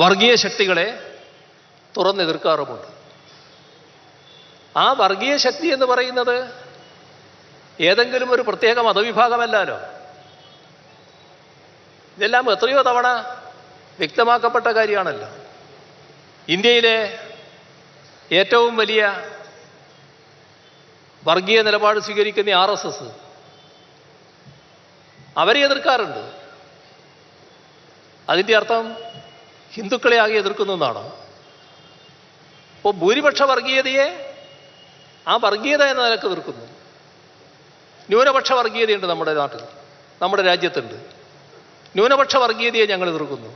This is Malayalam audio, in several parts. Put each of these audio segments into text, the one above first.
വർഗീയ ശക്തികളെ തുറന്നെതിർക്കാറുമുണ്ട്. ആ വർഗീയ ശക്തി എന്ന് പറയുന്നത് ഏതെങ്കിലും ഒരു പ്രത്യേക മതവിഭാഗമല്ലാലോ ഇതെല്ലാം എത്രയോ തവണ വ്യക്തമാക്കപ്പെട്ട കാര്യമാണല്ലോ. ഇന്ത്യയിലെ ഏറ്റവും വലിയ വർഗീയ നിലപാട് സ്വീകരിക്കുന്ന ആർ എസ് എസ് അവരെ എതിർക്കാറുണ്ട്. അതിന്റെ അർത്ഥം ഹിന്ദുക്കളെ ആകെ എതിർക്കുന്ന എന്നാണോ അപ്പോൾ ഭൂരിപക്ഷ വർഗീയതയെ ആ വർഗീയത എന്ന നിലയ്ക്ക് എതിർക്കുന്നു. ന്യൂനപക്ഷ വർഗീയതയുണ്ട് നമ്മുടെ നാട്ടിൽ നമ്മുടെ രാജ്യത്തുണ്ട്. ന്യൂനപക്ഷ വർഗീയതയെ ഞങ്ങൾ എതിർക്കുന്നു.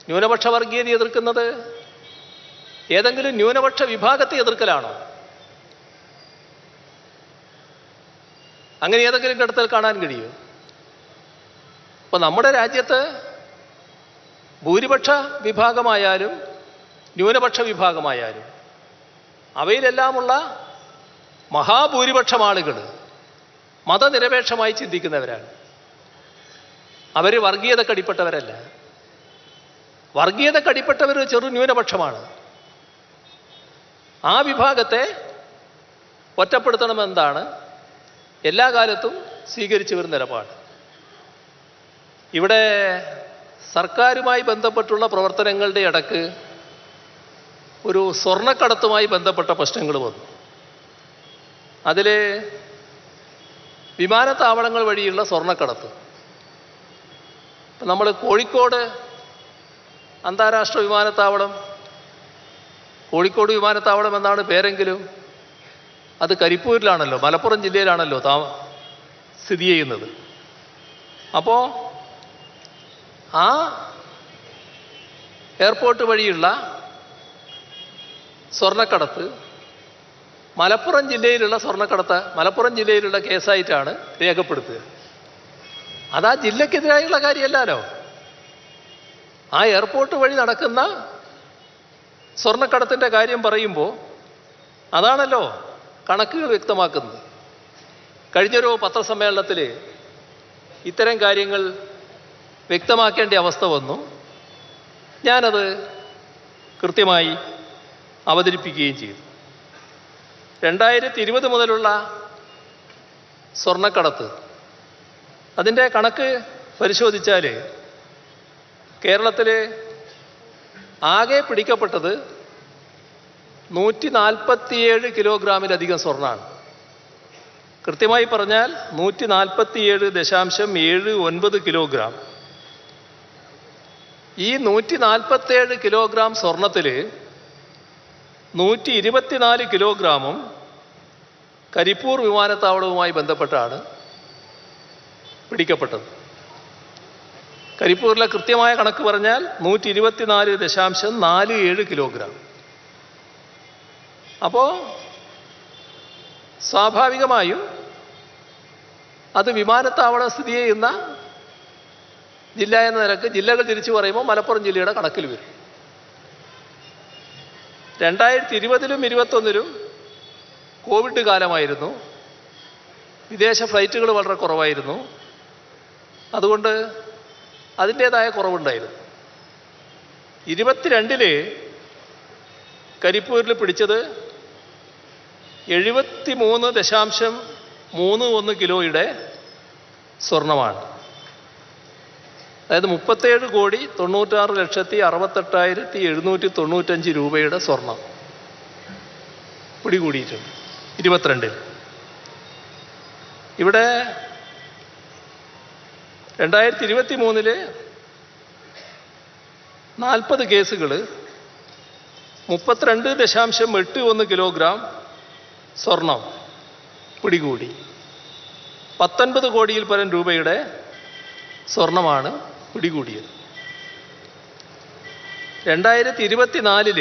ന്യൂനപക്ഷ വർഗീയത എതിർക്കുന്നത് ഏതെങ്കിലും ന്യൂനപക്ഷ വിഭാഗത്തെ എതിർക്കലാണോ? അങ്ങനെ ഏതെങ്കിലും ഘട്ടത്തിൽ കാണാൻ കഴിയുമോ? അപ്പൊ നമ്മുടെ രാജ്യത്ത് ഭൂരിപക്ഷ വിഭാഗമായാലും ന്യൂനപക്ഷ വിഭാഗമായാലും അവയിലെല്ലാമുള്ള മഹാഭൂരിപക്ഷം ആളുകൾ മതനിരപേക്ഷമായി ചിന്തിക്കുന്നവരാണ്. അവർ വർഗീയത വർഗീയതക്കടിപ്പെട്ടവർ ചെറു ന്യൂനപക്ഷമാണ്. ആ വിഭാഗത്തെ ഒറ്റപ്പെടുത്തണമെന്നാണ് എല്ലാ കാലത്തും സ്വീകരിച്ചു വരുന്ന നിലപാട്. ഇവിടെ സർക്കാരുമായി ബന്ധപ്പെട്ടുള്ള പ്രവർത്തനങ്ങളുടെ ഇടയ്ക്ക് ഒരു സ്വർണക്കടത്തുമായി ബന്ധപ്പെട്ട പ്രശ്നങ്ങൾ വന്നു. അതിൽ വിമാനത്താവളങ്ങൾ വഴിയുള്ള സ്വർണക്കടത്ത്. നമ്മൾ കോഴിക്കോട് അന്താരാഷ്ട്ര വിമാനത്താവളം കോഴിക്കോട് വിമാനത്താവളം എന്നാണ് പേരെങ്കിലും അത് കരിപ്പൂരിലാണല്ലോ മലപ്പുറം ജില്ലയിലാണല്ലോ താ സ്ഥിതി ചെയ്യുന്നത്. അപ്പോൾ ആ എയർപോർട്ട് വഴിയുള്ള സ്വർണക്കടത്ത് മലപ്പുറം ജില്ലയിലുള്ള സ്വർണക്കടത്ത് മലപ്പുറം ജില്ലയിലുള്ള കേസായിട്ടാണ് രേഖപ്പെടുത്തുക. അത് ആ ജില്ലക്കെതിരായുള്ള കാര്യമല്ലല്ലോ. ആ എയർപോർട്ട് വഴി നടക്കുന്ന സ്വർണക്കടത്തിന്റെ കാര്യം പറയുമ്പോൾ അതാണല്ലോ കണക്കുകൾ വ്യക്തമാക്കുന്നത്. കഴിഞ്ഞൊരു പത്രസമ്മേളനത്തിൽ ഇത്തരം കാര്യങ്ങൾ വ്യക്തമാക്കേണ്ട അവസ്ഥ വന്നു. ഞാനത് കൃത്യമായി അവതരിപ്പിക്കുകയും ചെയ്തു. രണ്ടായിരത്തി ഇരുപത് മുതലുള്ള സ്വർണക്കടത്ത് അതിന്റെ കണക്ക് പരിശോധിച്ചാൽ കേരളത്തിൽ ആകെ പിടിക്കപ്പെട്ടത് നൂറ്റി നാൽപ്പത്തിയേഴ് കിലോഗ്രാമിലധികം സ്വർണമാണ് കൃത്യമായി പറഞ്ഞാൽ നൂറ്റി നാൽപ്പത്തിയേഴ് ദശാംശം ഏഴ് ഒൻപത് കിലോഗ്രാം. ഈ നൂറ്റി നാൽപ്പത്തേഴ് കിലോഗ്രാം സ്വർണത്തിൽ നൂറ്റി ഇരുപത്തിനാല് കിലോഗ്രാമും കരിപ്പൂർ വിമാനത്താവളവുമായി ബന്ധപ്പെട്ടാണ് പിടിക്കപ്പെട്ടത്. കരിപ്പൂരിലെ കൃത്യമായ കണക്ക് പറഞ്ഞാൽ നൂറ്റി ഇരുപത്തിനാല് ദശാംശം നാല് ഏഴ് കിലോഗ്രാം. അപ്പോൾ സ്വാഭാവികമായും അത് വിമാനത്താവളം സ്ഥിതി ചെയ്യുന്ന ജില്ല എന്ന നിരക്ക് ജില്ലകൾ തിരിച്ചു പറയുമ്പോൾ മലപ്പുറം ജില്ലയുടെ കണക്കിൽ വരും. രണ്ടായിരത്തി ഇരുപതിലും ഇരുപത്തൊന്നിലും കോവിഡ് കാലമായിരുന്നു. വിദേശ ഫ്ലൈറ്റുകൾ വളരെ കുറവായിരുന്നു. അതുകൊണ്ട് അതിന്റേതായ കുറവുണ്ടായിരുന്നു. ഇരുപത്തിരണ്ടിൽ കരിപ്പൂരിൽ പിടിച്ചത് എഴുപത്തി മൂന്ന് ദശാംശം മൂന്ന് ഒന്ന് കിലോയുടെ സ്വർണമാണ്. അതായത് മുപ്പത്തേഴ് കോടി തൊണ്ണൂറ്റാറ് ലക്ഷത്തി അറുപത്തെട്ടായിരത്തി എഴുന്നൂറ്റി തൊണ്ണൂറ്റഞ്ച് രൂപയുടെ സ്വർണം പിടികൂടിയിട്ടുണ്ട്. ഇരുപത്തിരണ്ടിൽ. ഇവിടെ രണ്ടായിരത്തി ഇരുപത്തി മൂന്നിൽ നാൽപ്പത് കേസുകൾ മുപ്പത്തിരണ്ട് ദശാംശം എട്ട് ഒന്ന് കിലോഗ്രാം സ്വർണം പിടികൂടി. പത്തൊൻപത് കോടിയിൽ പരം രൂപയുടെ സ്വർണമാണ് പിടികൂടിയത്. രണ്ടായിരത്തി ഇരുപത്തിനാലിൽ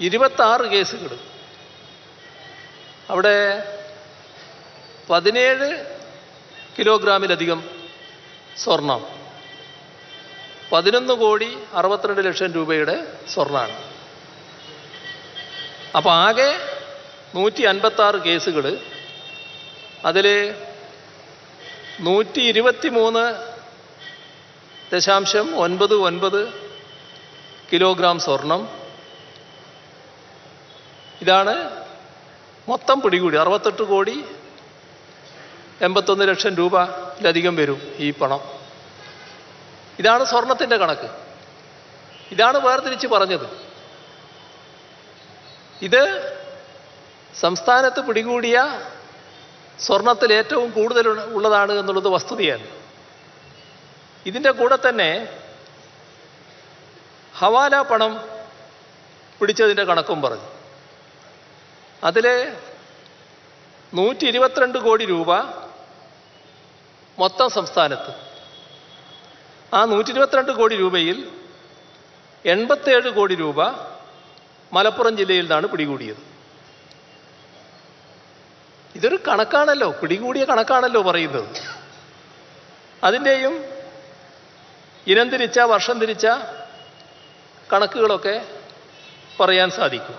ഇരുപത്താറ് കേസുകൾ അവിടെ പതിനേഴ് കിലോഗ്രാമിലധികം സ്വർണം പതിനൊന്ന് കോടി അറുപത്തിരണ്ട് ലക്ഷം രൂപയുടെ സ്വർണമാണ് അപ്പോൾ ആകെ നൂറ്റി അൻപത്താറ് കേസുകൾ അതിൽ നൂറ്റി ഇരുപത്തി മൂന്ന് ദശാംശം ഒൻപത് ഒൻപത് കിലോഗ്രാം സ്വർണം. ഇതാണ് മൊത്തം പിടികൂടി. അറുപത്തെട്ട് കോടി എൺപത്തൊന്ന് ലക്ഷം രൂപയിലധികം വരും ഈ പണം. ഇതാണ് സ്വർണത്തിന്റെ കണക്ക്. ഇതാണ് വേർതിരിച്ച് പറഞ്ഞത്. ഇത് സംസ്ഥാനത്ത് പിടികൂടിയ സ്വർണത്തിൽ ഏറ്റവും കൂടുതൽ ഉള്ളതാണ് എന്നുള്ളത് വസ്തുതയാണ്. ഇതിന്റെ കൂടെ തന്നെ ഹവാല പണം പിടിച്ചതിന്റെ കണക്കും പറഞ്ഞു. അതിൽ നൂറ്റി ഇരുപത്തിരണ്ട് കോടി രൂപ മൊത്തം സംസ്ഥാനത്ത്. ആ നൂറ്റി ഇരുപത്തിരണ്ട് കോടി രൂപയിൽ എൺപത്തേഴ് കോടി രൂപ മലപ്പുറം ജില്ലയിൽ നിന്നാണ് പിടികൂടിയത്. ഇതൊരു കണക്കാണല്ലോ പിടികൂടിയ കണക്കാണല്ലോ പറയുന്നത്. അതിന്റെയും ഇനം തിരിച്ച വർഷം തിരിച്ച കണക്കുകളൊക്കെ പറയാൻ സാധിക്കും.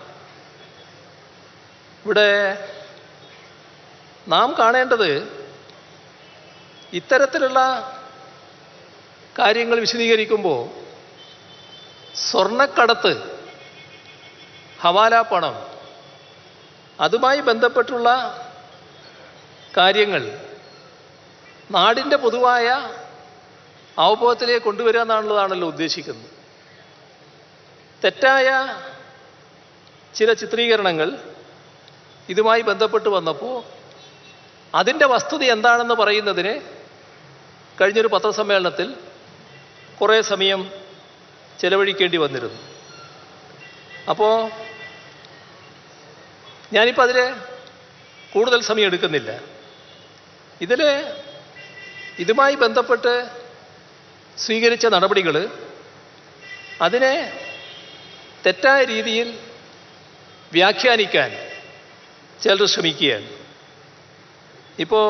ഇവിടെ നാം കാണേണ്ടത് ഇത്തരത്തിലുള്ള കാര്യങ്ങൾ വിശദീകരിക്കുമ്പോൾ സ്വർണക്കടത്ത് ഹവാല പണം അതുമായി ബന്ധപ്പെട്ടുള്ള കാര്യങ്ങൾ നാടിന്റെ പൊതുവായ അവബോധത്തിലേക്ക് കൊണ്ടുവരിക എന്നുള്ളതാണല്ലോ ഉദ്ദേശിക്കുന്നത്. തെറ്റായ ചില ചിത്രീകരണങ്ങൾ ഇതുമായി ബന്ധപ്പെട്ട് വന്നപ്പോൾ അതിന്റെ വസ്തുത എന്താണെന്ന് പറയുന്നതിന് കഴിഞ്ഞൊരു പത്രസമ്മേളനത്തിൽ കുറേ സമയം ചെലവഴിക്കേണ്ടി വന്നിരുന്നു. അപ്പോൾ ഞാനിപ്പോൾ അതിൽ കൂടുതൽ സമയം എടുക്കുന്നില്ല. ഇതിൽ ഇതുമായി ബന്ധപ്പെട്ട് സ്വീകരിച്ച നടപടികൾ അതിനെ തെറ്റായ രീതിയിൽ വ്യാഖ്യാനിക്കാൻ ചിലർ ശ്രമിക്കുകയാണ്. ഇപ്പോൾ